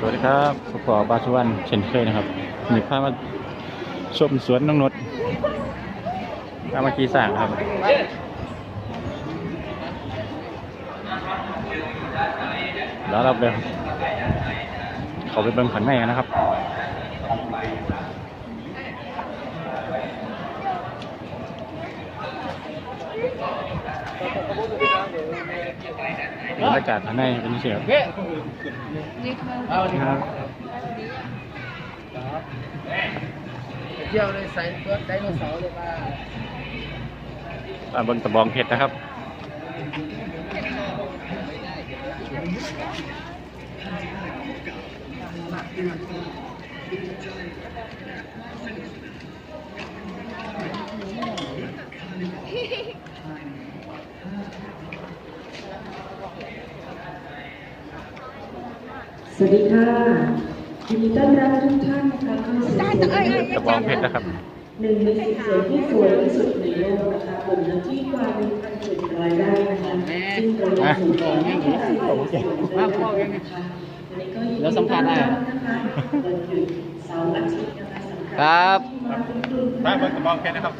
สวัสดีครับสปอบาสุวรรณเช่นเคยนะครับมีพามาชมสวนน้องนดพามากีสั่งครับแล้วเราไปเขาไปเบิ่งขันในกันนะครับ บรรยากาศข้างในเป็นเสียงครับเที่ยวเลยใส่ตัวไดโนเสาร์เลยว่าอ่าเบิ่งตะบองเพชรนะครับ สวัสดีค่ะยินดีต้อนรับทุกท่านนะคะเข้าสู่สวนตะบองเพชรนะครับหนึ่งในสิบสวนที่สวยที่สุดในโลกนะคะบนเนื้อที่กว่าหนึ่งพันเจ็ดร้อยไร่นะคะซึ่งเรายังสูงกว่าที่สุดในโลกนะคะวันนี้ก็ยินดีต้อนรับนะคะวันหยุดเสาร์อาทิตย์นะคะสำหครับถ้าเบิ่งตะบองเพชรนะครับ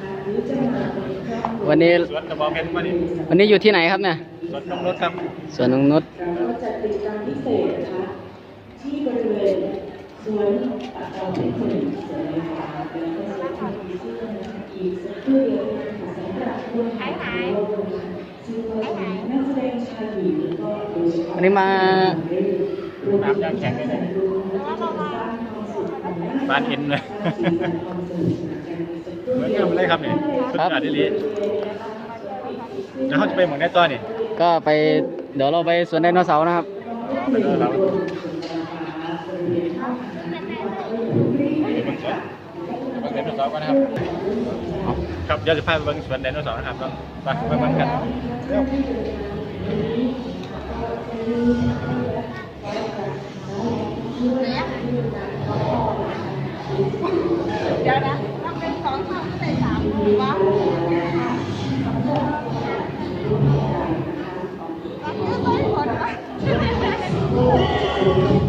วันนี้สวนตะบองเพชรมาดิวันนี้อยู่ที่ไหนครับเนี่ยสวนน้องนดครับสวนนงนุชเราก็จัดกิจกรรมพิเศษนะคะ ที่บริเวณสวนปัตตานีสวนสวนเลยค่ะแล้วก็สวนทางอีเสื้อนะคะอีกสักครู่เดียวนะคะสำหรับคนไทยทั้งโลกนะคะซึ่งก็จะมีนักแสดงชายหญิงแล้วก็โดยเฉพาะวันนี้มารวมถึงการแข่งขันรวมถึงการสร้างความสุขของนักบ้านเอ็นเลยเหมือนกันเลยครับเนี่สุดยอดดีลีแล้วเขาจะไปหมองในตัวนี่ก็ไปเดี๋ยวเราไปสวนไดโนเสาร์นะครับ ไปเดินเร์กันนะครับครับเดี๋ยวจะพาไปเบิ่งสวนไดโนเสาร์นะครับต้องไปไปเบิ่งกันเดี๋ยวนะต้องเป็นสองคำก็ใส่สามหรือวะต้องเลือกเลยคนวะ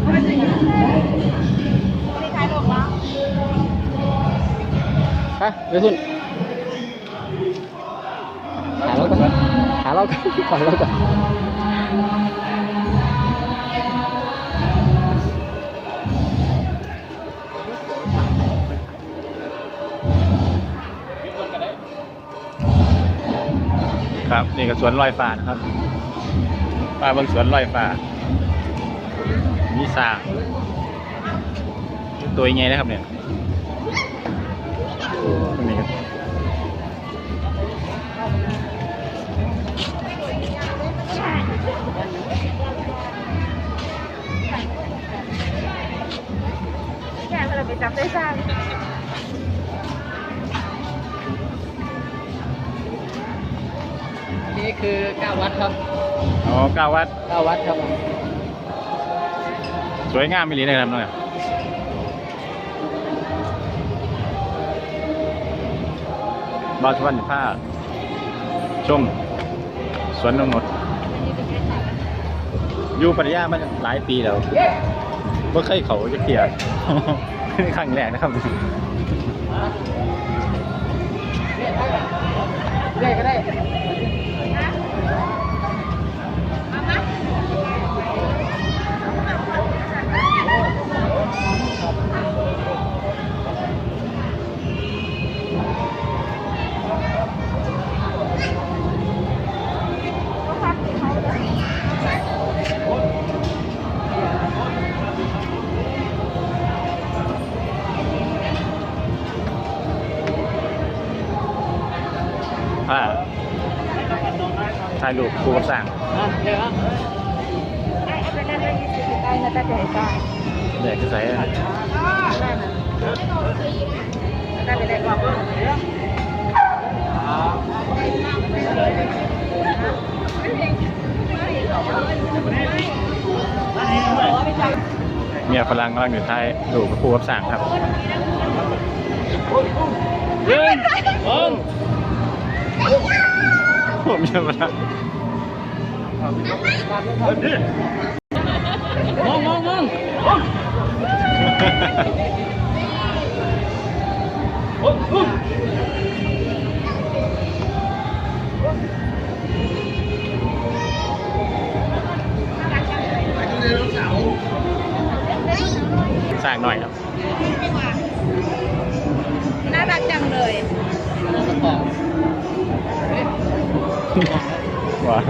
มันจะยังไง ไปไปคุณหาเราก่อนหาเราก่อนหาเราก่อนครับนี่ก็สวนลอยฟ้านะครับป้าบิ่งสวนลอยฟ้ามีสางตัวยังไงนะครับเนี่ย ก้าวัดเก้าวัดครับผมสวยงามไม่ลีนะครับน้องเนี่ยบาวชวันผ้าชมสวนนงนดอยู่ปัทยามาหลายปีแล้วเมื่อเคยเขาจะเกียครั้งแรกนะครับได้ก็ได้ ผ้าถ่ายรูปครูกับสร้างอะเดี๋ยวอะได้เอาไปนั่นเลยยี่สิบได้นะแต่เดี๋ยวได้เด็กจะใส่อะไรได้ไปได้บอกว่าเมียฝรั่งกำลังอยู่ท้ายรูปกับครูกับสร้างครับยืนมอง ผมเมียฝรั่งมองมองมองสร้างหน่อยครับ ว้า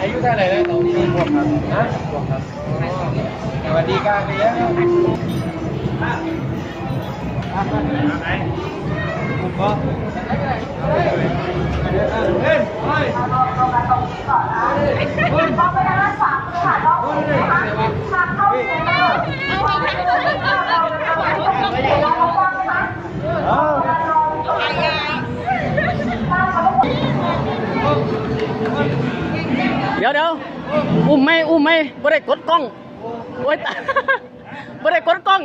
อายุเท่าไหร่แล้วตรงนี้บวกครับนะบวกครับสวัสดีครับเลี้ยง เดี๋ยวเดี๋ยวอุ้มไหมอุ้มไหมบ่ได้กดกล้องโอ้ยตายบ่ได้กดกล้อง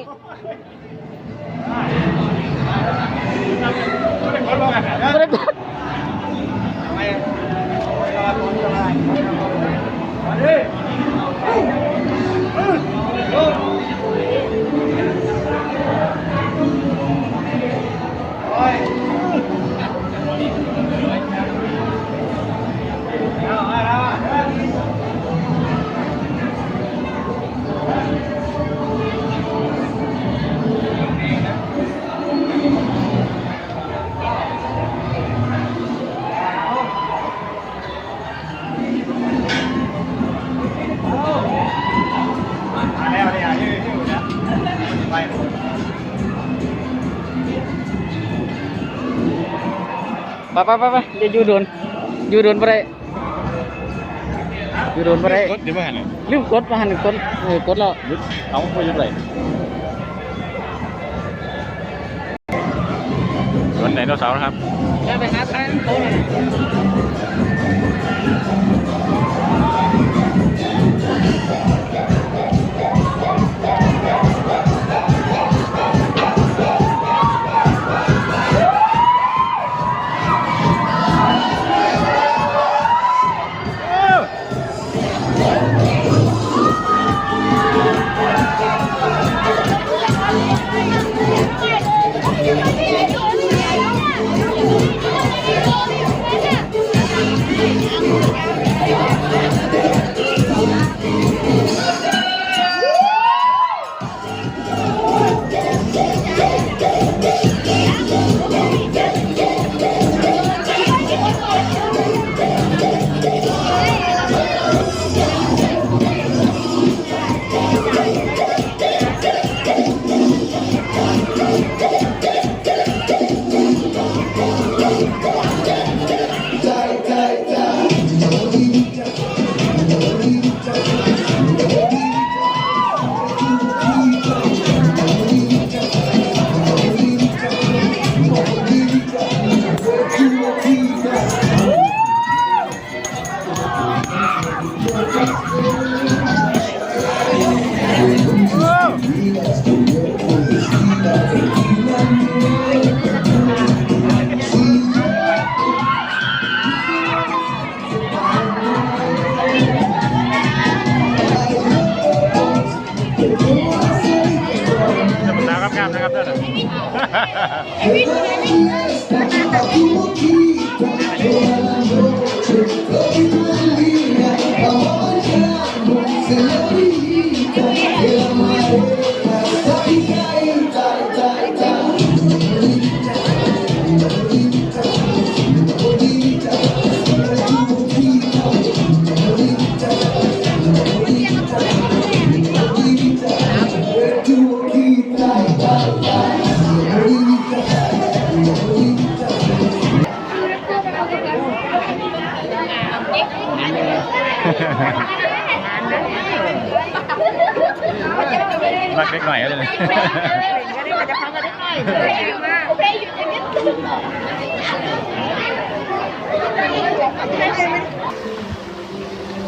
ไปไปไปไปอย่าอยู่โดนอยู่โดนบ่ได้อยู่โดนบ่ได้กดเดี๋ยวมาหันเลยลืมกดมาหันกดเออกดแล้วยึดเอาไปยึดเลยสวนไดโนเสาร์นะครับจะไปหาทางโต๊ะนั่นน่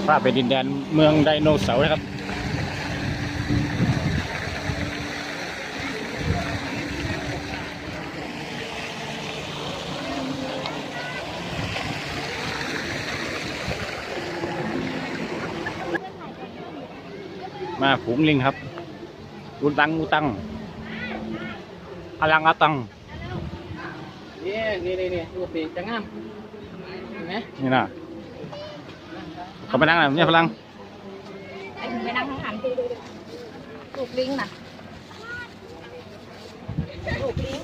ภาพเป็นดินแดนเมืองไดโนเสาร์นะครับมาฝูงลิงครับ อุตังอุตังอลังอาตังนี่นี่นี่นี่รูปนี้จะงามเห็นไหมนี่นะเขาไปนั่งอะไรเนี่ยพลังไอ้ถึงไปนั่งข้างหันลูกลิงน่ะลูกลิง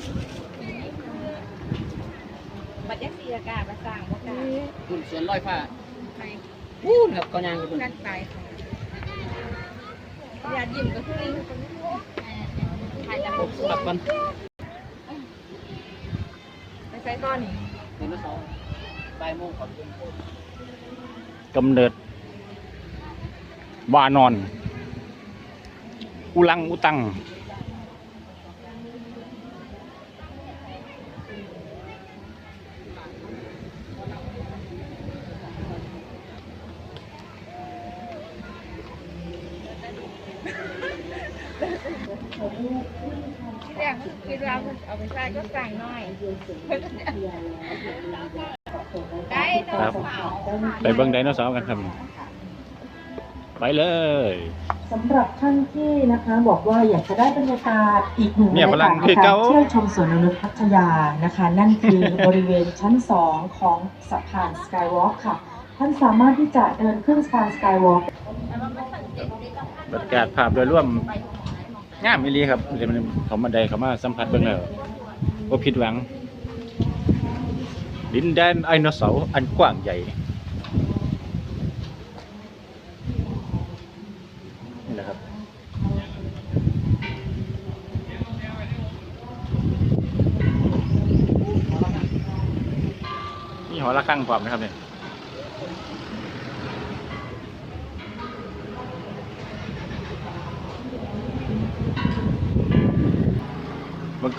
บัดยักษ์สีอากาศมาสร้างว่าการคุณสวนลอยฟ้าไปพูดกับกองยางกับคุณกันไป อย่ายิ้มกับผู้ลิงถ่ายจากผมสลับกันไปใส่ก้อนนี่เห็นไหมสองบ่ายโมงก่อนกำเนิดวานอน อุลังอุตัง ที่แรกคิดว่าเอาไปใส่ก็สั่งหน่อยได้ตัวครับเปล่าไปเบิ้งไดโนเสาร์กันครับ ไปเลยสำหรับท่านที่นะคะบอกว่าอยากจะได้บรรยากาศอีกหนึ่งเนี่ยบรรยากาศพลังคือในการเก่าเที่ยวชมสวนนกนุษย์พัทยานะคะ นั่นคือบริเวณชั้น 2 ของสะพานสกายวอล์กค่ะ ท่านสามารถที่จะเดินขึ้นสะพานสกายวอล์กบรรยากาศภาพโดยรวม งามอีหลีครับเดี๋ยวมันเขามาได้เขามาสัมผัสเบิ่งแล้วว่าผิดหวัง ดินแดนไดโนเสาร์อันกว้างใหญ่ นี่แหละครับ นี่หอระฆังพร้อมนะครับเนี่ย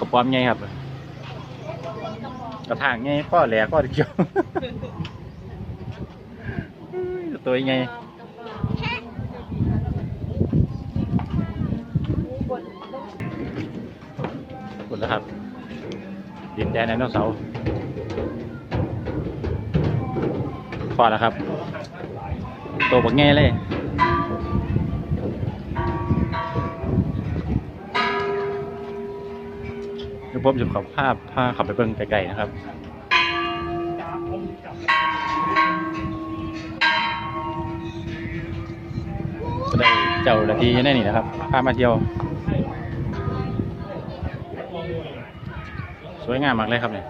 กระป๋อมไงครับ กระถางไงพ่อแหลกพ่อเกี่ยว ตัวยังไงกดแล้วครับ ดินแดนไดโนเสาร์พอแล้วครับ ตัวบักแง่เลย เดี๋ ยวผมจะขอภาพพาขับไปเบิ่งไกลๆนะครับก็ได้เจ้าละทีแน่นี่นะครับพามาเที่ยว สวยงามมากเลยครับเนี่ย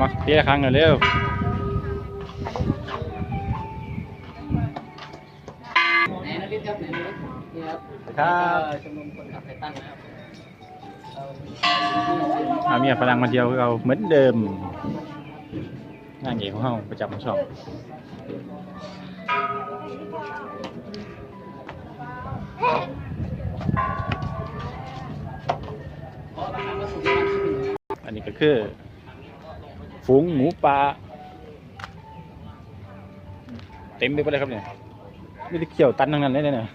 มาเที่ยวครั้งหน่อยเร็วไหนนะลิศครับไหนนะนี่ครับครับชมรมคนขับไททันนะครับอาเมียฝรั่งมาเที่ยวคือเราเหมือนเดิมงานเอกของเราประจำของช่องอันนี้ก็คือ ฝูงหมูป่าเต็มไปหมดเลยครับเนี่ยไม่ได้เขี่ยวตันทั้งนั้นเลยเนี่ย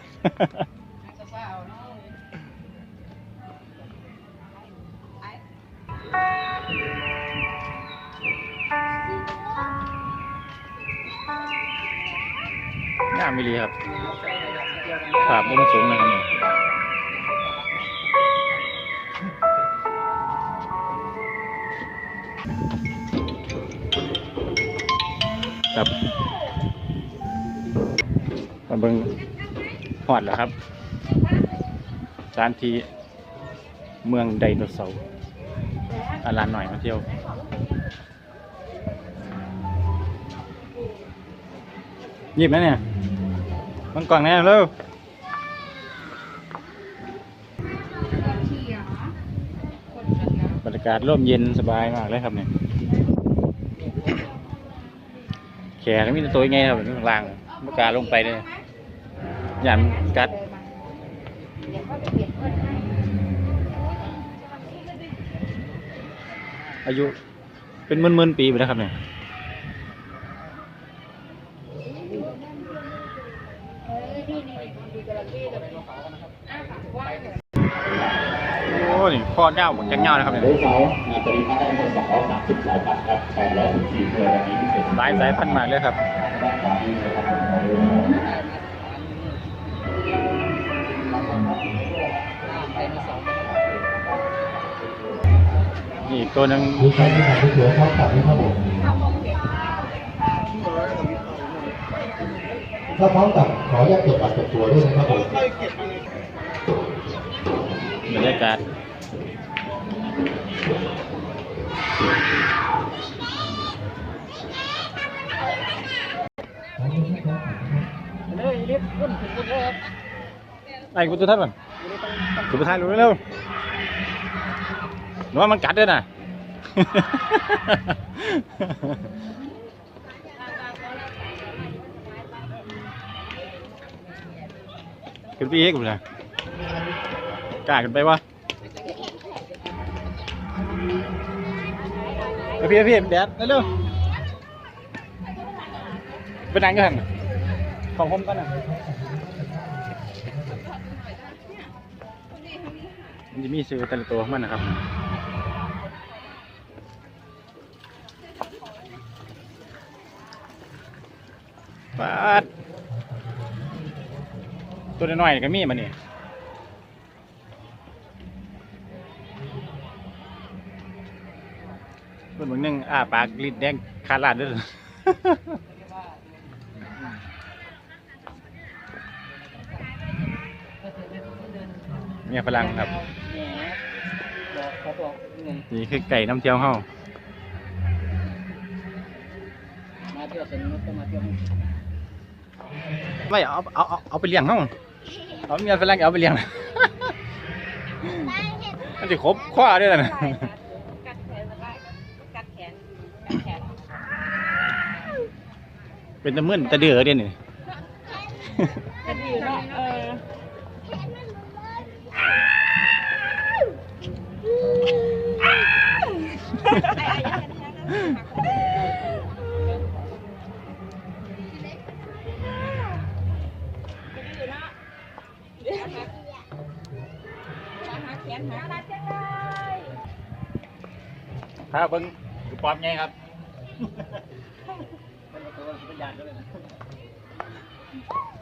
งามมิลีครับภาพมุมสูงนะครับเนี่ย ครับมาเบิงหอดแล้วครับสถานที่เมืองไดโนเสาร์อาลานหน่อยมาเที่ยวหยิบนะเนี่ย มันกล่องแน่เร็วบรรยากาศร่มเย็นสบายมากเลยครับเนี่ย แขกมีต่ตัวยังไงครับข้างล่างเมื่อกาลงไปเลยหยันกัดอายุเป็นหมื่นๆปีไปแล้วครับเนี่ยโอ้นี่ข้อเน่าหมดจังเน่านะครับเนี่ย โดยเขามีปริมาได้ทั้งหมด230สายพันธุ์ครับ814เรือวันนี้พิเศษหลายสายพันธุ์มากเลยครับ นี่อีกตัวหนึ่งดูใครที่ทำที่เสือเขากลับนี่ครับผมถ้าพร้อมกับขออนุญาตตรวจบัตรตรวจตัวด้วยนะครับผมบรรยากาศ ไอ้กูตัวท่านก่อนกูไปถ่ายรูปเร็วหนูว่ามันกัดด้วยนะขึ้นไปอีกกูเลยกล้าขึ้นไปวะเอาพี่เอาพี่แดดเร็วๆไปนั่งกัน ของผมกันนะมันจะมีซื้อแต่ละตัวของมันนะครับปาดตัวน้อยๆก็มีมันนี่คนบางหนึงอ้าปากลิ้นแดงขาดลาดด้วย เมียฝรั่งครับนี่คือไก่น้ำเจียวเฮามาเที่ยวสนุกก็มาเที่ยวไม่เอาเอาเอาเอาไปเลี้ยงเฮาเอาเมียฝรั่งเอาไปเลี้ยง มันจะครบข้อด้วยนะ กัดแขนมันไว้กัดแขนกัดแขนเป็นตะมึนตะเดือเด่นนี่ ครับเบิ้งคือปอมไงครับ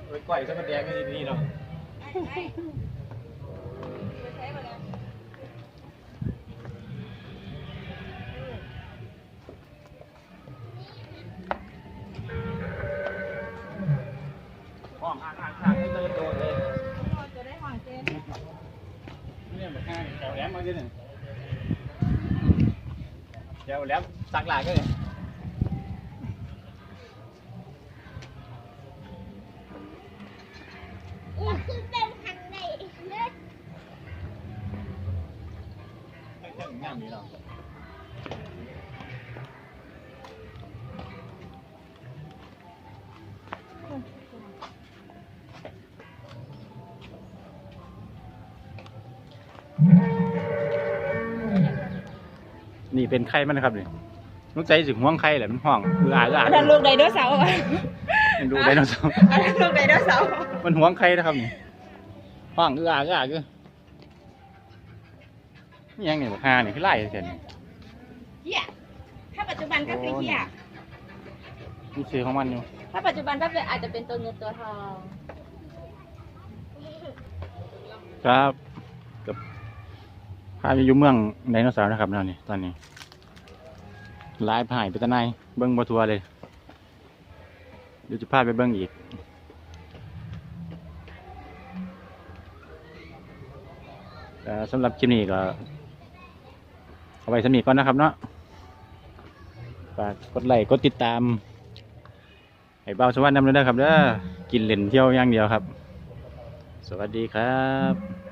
ไปก่อยสักกระแดงก็ดีๆเนาะ สักหลายก็เลยคือเป็นทางไหนเลือดงามนี้เนาะนี่เป็นไข่มันนะครับนี่ นุกใจสิห่วงไข่แหละมันห่วงคืออาอาอันนั้นลูกไดโนเสาร์อะมันดูไดโนเสาร์อันนั้นลูกไดโนเสาร์มันห่วงไข่นะครับนี่ห่วงคืออาคืออาคือนี่ยังนี่บักฮานี่คือไล่เฉยๆนี่เหี้ยถ้าปัจจุบันก็คือเหี้ยมีชื่อของมันอยู่ ถ้าปัจจุบันก็เป็นอาจจะเป็นตัวเงินตัวทองครับกับพาไปอยู่เมืองไดโนเสาร์นะครับเรานี่ตอนนี้ ลายผ่ายไปตะไนเบิ้งบัทัวเลยเดี๋ยวจะพาไปเบิ้งอีก สำหรับคลิปนี้ก็เอาไว้สำนีก่อนนะครับเนาะฝากกดไลค์กดติดตามให้เบาสวัสดิ์นำเลยนะครับเด้อกินเล่นเที่ยวอย่างเดียวครับ สวัสดีครับ